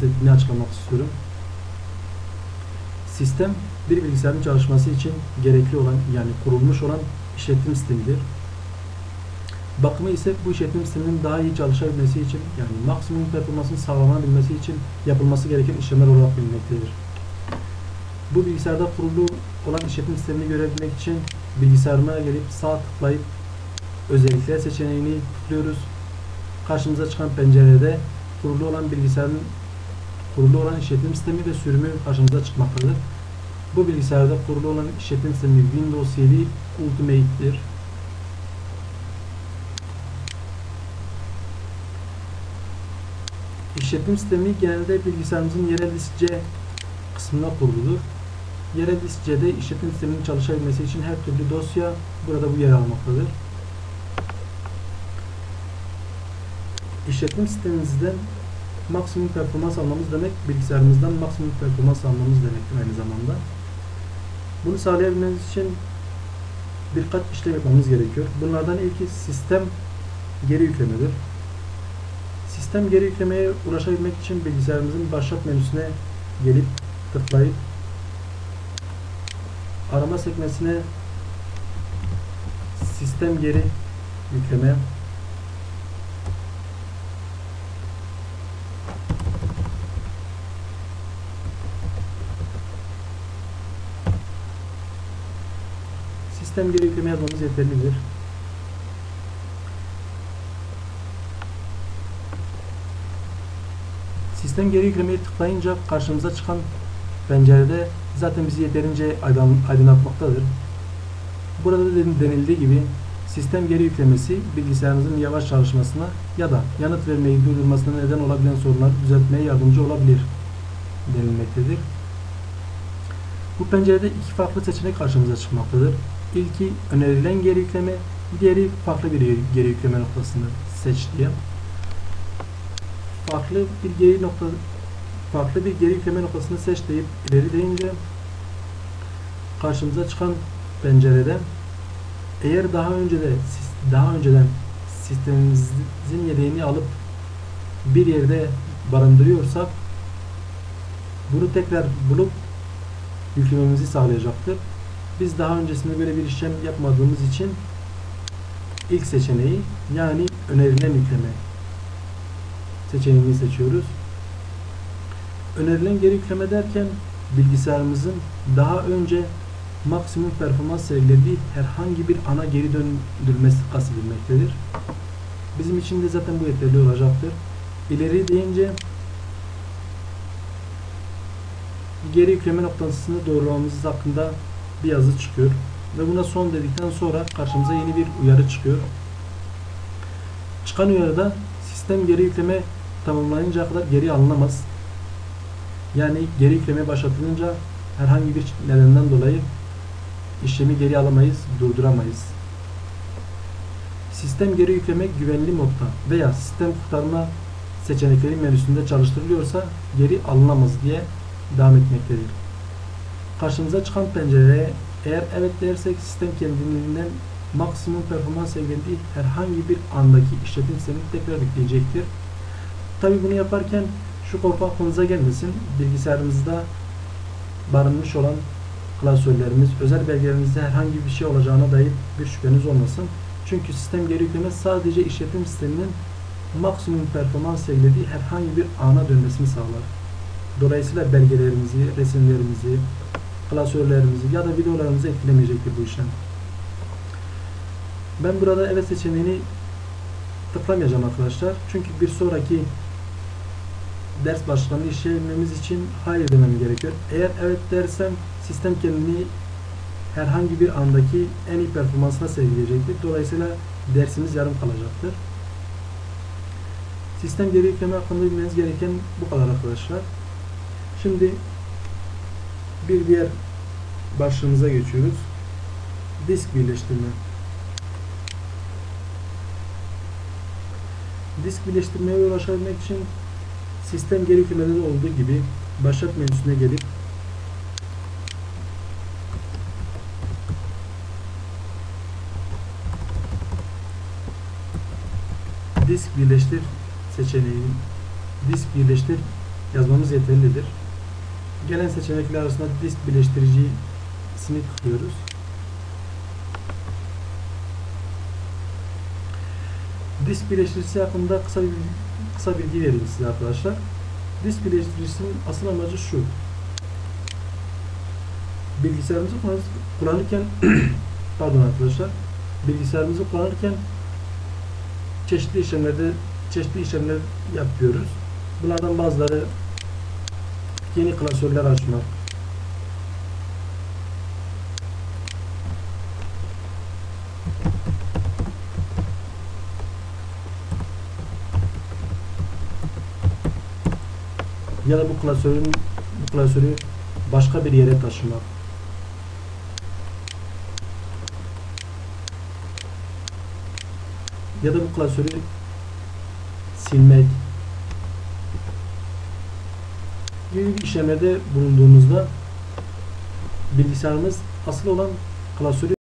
bahsettiğini açıklamak istiyorum. Sistem bir bilgisayarın çalışması için gerekli olan yani kurulmuş olan işletim sistemidir. Bakımı ise bu işletim sisteminin daha iyi çalışabilmesi için yani maksimum performansın sağlanabilmesi için yapılması gereken işlemler olarak bilinmektedir. Bu bilgisayarda kurulu olan işletim sistemini görebilmek için bilgisayarıma gelip sağ tıklayıp özellikler seçeneğini tıklıyoruz. Karşımıza çıkan pencerede kurulu olan bilgisayarın kurulu olan işletim sistemi ve sürümü karşımıza çıkmaktadır. Bu bilgisayarda kurulu olan işletim sistemi Windows 7 Ultimate'dir. İşletim sistemi genelde bilgisayarımızın yerel disk kısmına kuruludur. Yerel disk C'de işletim sisteminin çalışabilmesi için her türlü dosya burada bu yer almaktadır. İşletim sistemimizden maksimum performans almamız demek bilgisayarımızdan maksimum performans almamız demektir aynı zamanda. Bunu sağlayabilmemiz için birkaç işlem yapmamız gerekiyor. Bunlardan ilki sistem geri yüklemedir. Sistem geri yüklemeye ulaşabilmek için bilgisayarımızın başlat menüsüne gelip tıklayıp arama sekmesine sistem geri yükleme sistem geri yükleme yazmamız yeterlidir. Sistem geri yüklemeyi tıklayınca karşımıza çıkan pencerede zaten bizi yeterince aydın, aydınlatmaktadır. Burada da denildiği gibi sistem geri yüklemesi bilgisayarınızın yavaş çalışmasına ya da yanıt vermeyi durdurmasına neden olabilen sorunları düzeltmeye yardımcı olabilir denilmektedir. Bu pencerede iki farklı seçenek karşımıza çıkmaktadır. İlki önerilen geri yükleme, diğeri farklı bir geri yükleme noktasını seç diye. Farklı bir geri nokta farklı bir geri yükleme noktasını seç deyip ileri deyince karşımıza çıkan pencerede eğer daha önce de daha önceden sistemimizin yedeğini alıp bir yerde barındırıyorsak bunu tekrar bulup yüklememizi sağlayacaktır. Biz daha öncesinde böyle bir işlem yapmadığımız için ilk seçeneği yani önerilen yükleme seçeneğini seçiyoruz. Önerilen geri yükleme derken bilgisayarımızın daha önce maksimum performans sergilediği herhangi bir ana geri döndürmesi kastedilmektedir. Bizim için de zaten bu yeterli olacaktır. İleri deyince geri yükleme noktasını doğrulamamız hakkında bir yazı çıkıyor. Ve buna son dedikten sonra karşımıza yeni bir uyarı çıkıyor. Çıkan uyarıda sistem geri yükleme tamamlanıncaya kadar geri alınamaz. Yani geri yükleme başlatılınca herhangi bir nedenden dolayı işlemi geri alamayız, durduramayız. Sistem geri yükleme güvenli modda veya sistem kurtarma seçenekleri menüsünde çalıştırılıyorsa geri alınamaz diye devam etmektedir. Karşımıza çıkan pencereye eğer evet dersek sistem kendiliğinden maksimum performans seviyelediği herhangi bir andaki işletim sistemini tekrar yükleyecektir. Tabi bunu yaparken şu korku aklınıza gelmesin. Bilgisayarımızda barınmış olan klasörlerimiz, özel belgelerimizde herhangi bir şey olacağına dair bir şüpheniz olmasın. Çünkü sistem geri yükleme sadece işletim sisteminin maksimum performans seviyelediği herhangi bir ana dönmesini sağlar. Dolayısıyla belgelerimizi, resimlerimizi, klasörlerimizi ya da videolarımızı etkilemeyecektir bu işlem. Ben burada evet seçeneğini tıklamayacağım arkadaşlar. Çünkü bir sonraki ders başlığında işlememiz için hayır demem gerekiyor. Eğer evet dersem sistem kendini herhangi bir andaki en iyi performansına sergileyecektir. Dolayısıyla dersimiz yarım kalacaktır. Sistem geri yükleme hakkında bilmeniz gereken bu kadar arkadaşlar. Şimdi bir diğer başlığımıza geçiyoruz. Disk birleştirme. Disk birleştirmeye ulaşabilmek için sistem geri yüklemede de olduğu gibi başlat menüsüne gelip disk birleştir seçeneğini disk birleştir yazmamız yeterlidir. Gelen seçenekler arasında disk birleştiricisini tıklıyoruz. Disk birleştiricisi hakkında kısa bir kısa bilgi vereyim size arkadaşlar. Disk birleştiricisinin asıl amacı şu. Bilgisayarımızı kullanırken pardon arkadaşlar bilgisayarımızı kullanırken çeşitli işlemlerde çeşitli işlemler yapıyoruz. Bunlardan bazıları yeni klasörler açmak, ya da bu klasörün bu klasörü başka bir yere taşımak. Ya da bu klasörü silmek gibi işlemlerde bulunduğumuzda bilgisayarımız asıl olan klasörü